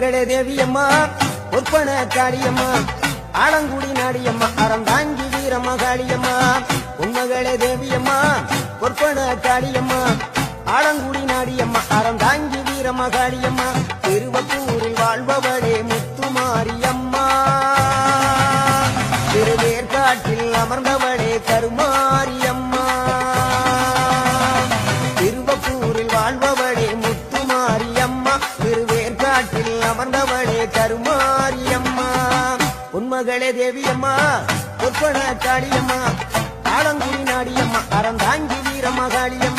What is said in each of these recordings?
மகளே தேவியம்மா ஒப்பன காளியம்மா ஆலங்குடி நாடியம்மா அறந்தாங்கி வீரம்மா காளியம்மா உன்மகளே தேவியம்மா ஒப்பன காளியம்மா ஆலங்குடி நாடியம்மா அறந்தாங்கி வீரம்மா காளியம்மா திருவப்பூரில் வாழ்பவளே கருமாரியம்மா உன்மகளே தேவியம்மா ஒப்பன காளியம்மா ஆலங்குடி நாடியம்மா அறந்தாங்கி வீரமகாளியம்மா.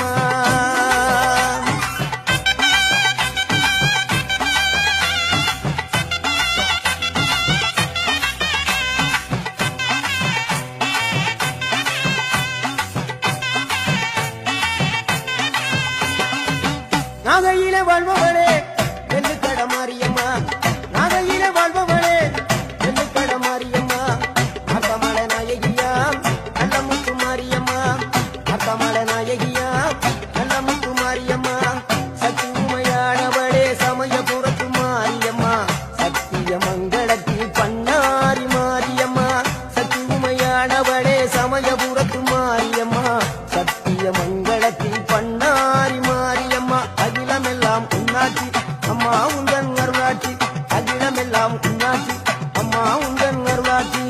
அகிலமெல்லாம் அம்மா உந்தன் அருளாட்சி அகிலமெல்லாம் உன்னாட்சி அம்மா உந்தன் அருளாட்சி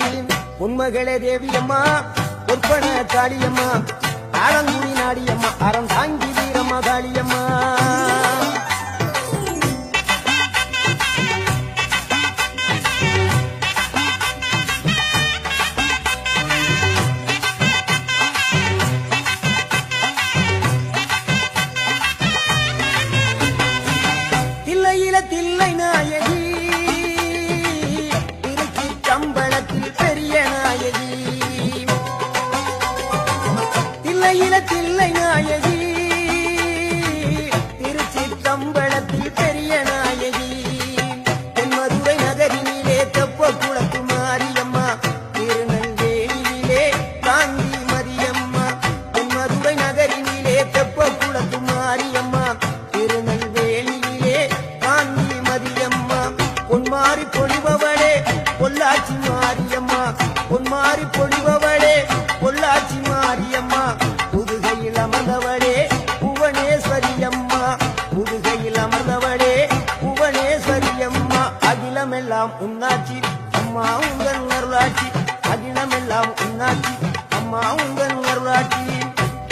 உண்மகளே தேவியம்மா ஒப்பன காளியம்மா. ஆலங்குடி நாடியம்மா அறம் தாங்கி தில்லையில தில்லை நாயகி. அகிலமெல்லாம் உன்னாச்சி. அம்மா உங்கள் அருளாட்சி அகிலமெல்லாம் உன்னாச்சி. அம்மா உங்கள் அருளாட்சி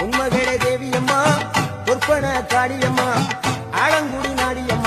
உண்மகளே தேவியம்மா பொற்பன காடியம்மா ஆலங்குடி நாடியம்மா.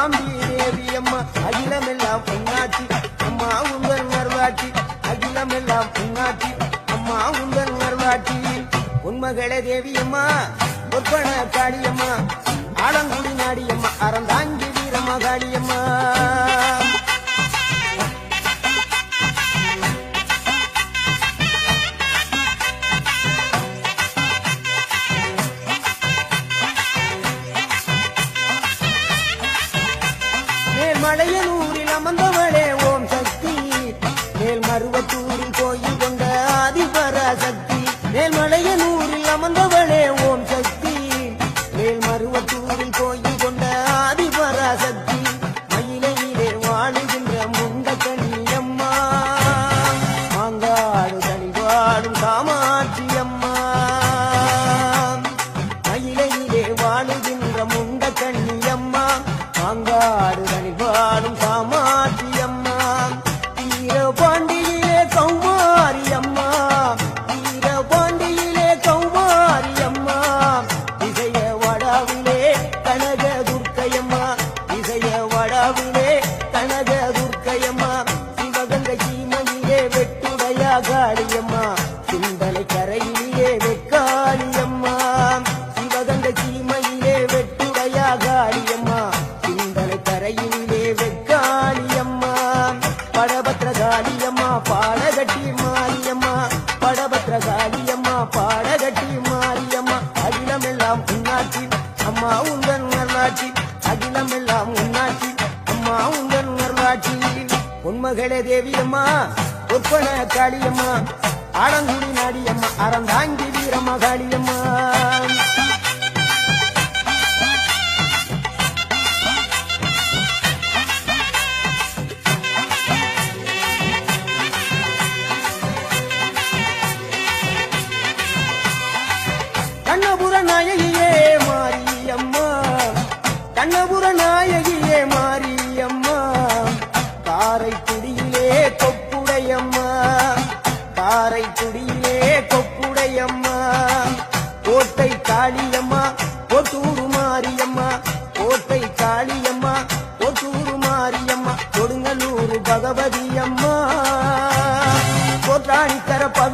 குடிகொண்டாள் மூகாம்பி தேவியம்மா அகிலமெல்லாம் பொன்னாட்சி அம்மா உங்கள் நர்வாட்சி அகிலமெல்லாம் பொன்னாட்சி அம்மா உங்கள் நர்வாட்சி உண்மகளே தேவியம்மா ஒப்பன காளியம்மா. ஆலங்குடி நாடியம்மா அறந்தாங்கி மேல்மலையனூரில் அமர்ந்தவளே. வெக்காளியம்மா சிந்தனை கரையிலே வெக்காளியம்மா சிவகண்ட சீமையிலே வெட்டுடையா காளியம்மா சிந்தனை கரையிலே வெக்காளியம்மா படபத்திர காளியம்மா பாடகட்டி மாரியம்மா படபத்திர காளியம்மா பாடகட்டி மாரியம்மா அகிலமெல்லாம் உன்னாட்சி அம்மா உங்கள் நல்லாட்சி அகிலமெல்லாம் உன்னாட்சி அம்மா உங்கள் நல்லாட்சி பொன்மகளே தேவியம்மா ஒப்பன காளியம்மா ஆடங்குடி நாடியம்மா அறந்தாங்கி வீரம்மா காளியம்மா. கண்ணபுர நாயகியே மாரியம்மா கண்ணபுர நாயகியே மாரியம்மா. காரை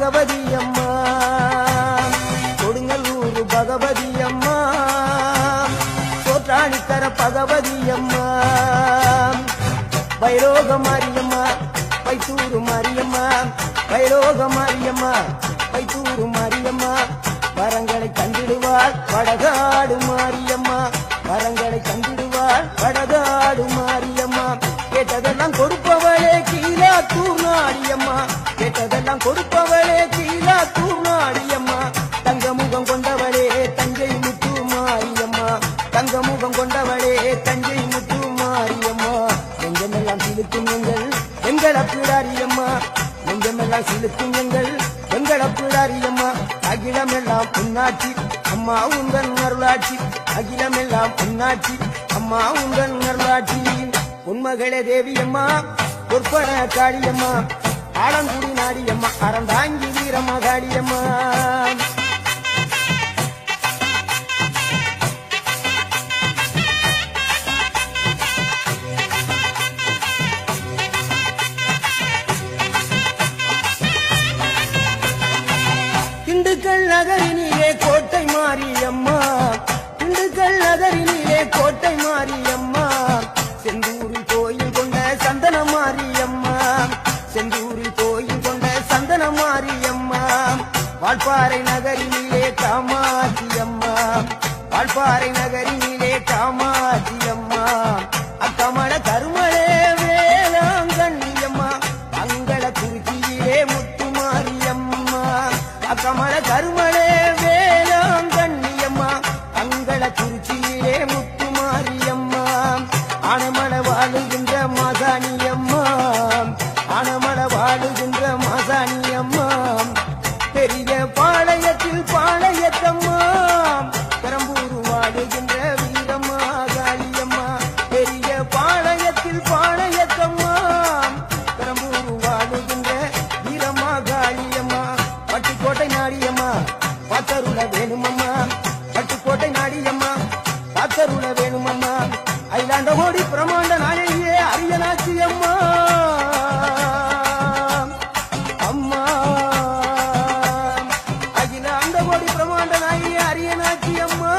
பகவதி அம்மா கொடுங்கலூர் பகவதி அம்மா கோட்டாணிக்கர பகவதி அம்மா வைரோக மாரியம்மா பைத்தூரு மாரியம்மா. வைரோக மாரியம்மா பைத்தூரு சிலுக்கும் எங்கள் எங்கள் அப்பிடாரியம்மா நெஞ்சமெல்லாம் சிலுக்கும் எங்கள் எங்கள் அப்பிடாரியம்மா அகிலமெல்லாம் உன்னாட்சி அம்மா உங்கள் அருளாட்சி அகிலமெல்லாம் உன்னாட்சி அம்மா உங்கள் அருளாட்சி உண்மகளே தேவியம்மா பொற்பன காளியம்மா ஆலங்குடி நாடியம்மா வால்பாறை நகரிலே காமாட்சியம்மா அம்மா. நகரினிலே காமாட்சியம்மா வேணுமம்மா. பட்டுக்கோட்டை நாடியம்மா. காத்தருள வேணுமம்மா. ஐலாண்ட ஓடி பிரமாண்ட நாயகியே அரியனாச்சி அம்மா. அம்மா அகில கோடி பிரமாண்ட நாயகி அரியனாச்சி அம்மா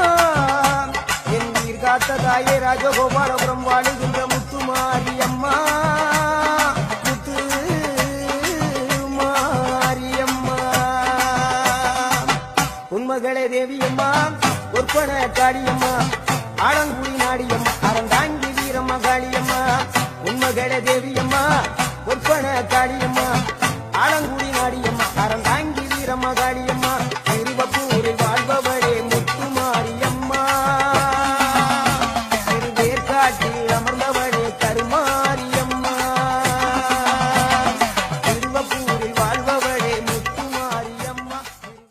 என் உயிர் காத்த தாயே ராஜகோபாலபுரம் வாழுகின்ற முத்துமாரி அம்மா கொப்பன காளியம்மா. ஆலங்குடி நாடியம்மா அறந்தாங்கி வீரம்மா காளியம்மா உண்மகள தேவியம்மா. கொப்பன காளியம்மா.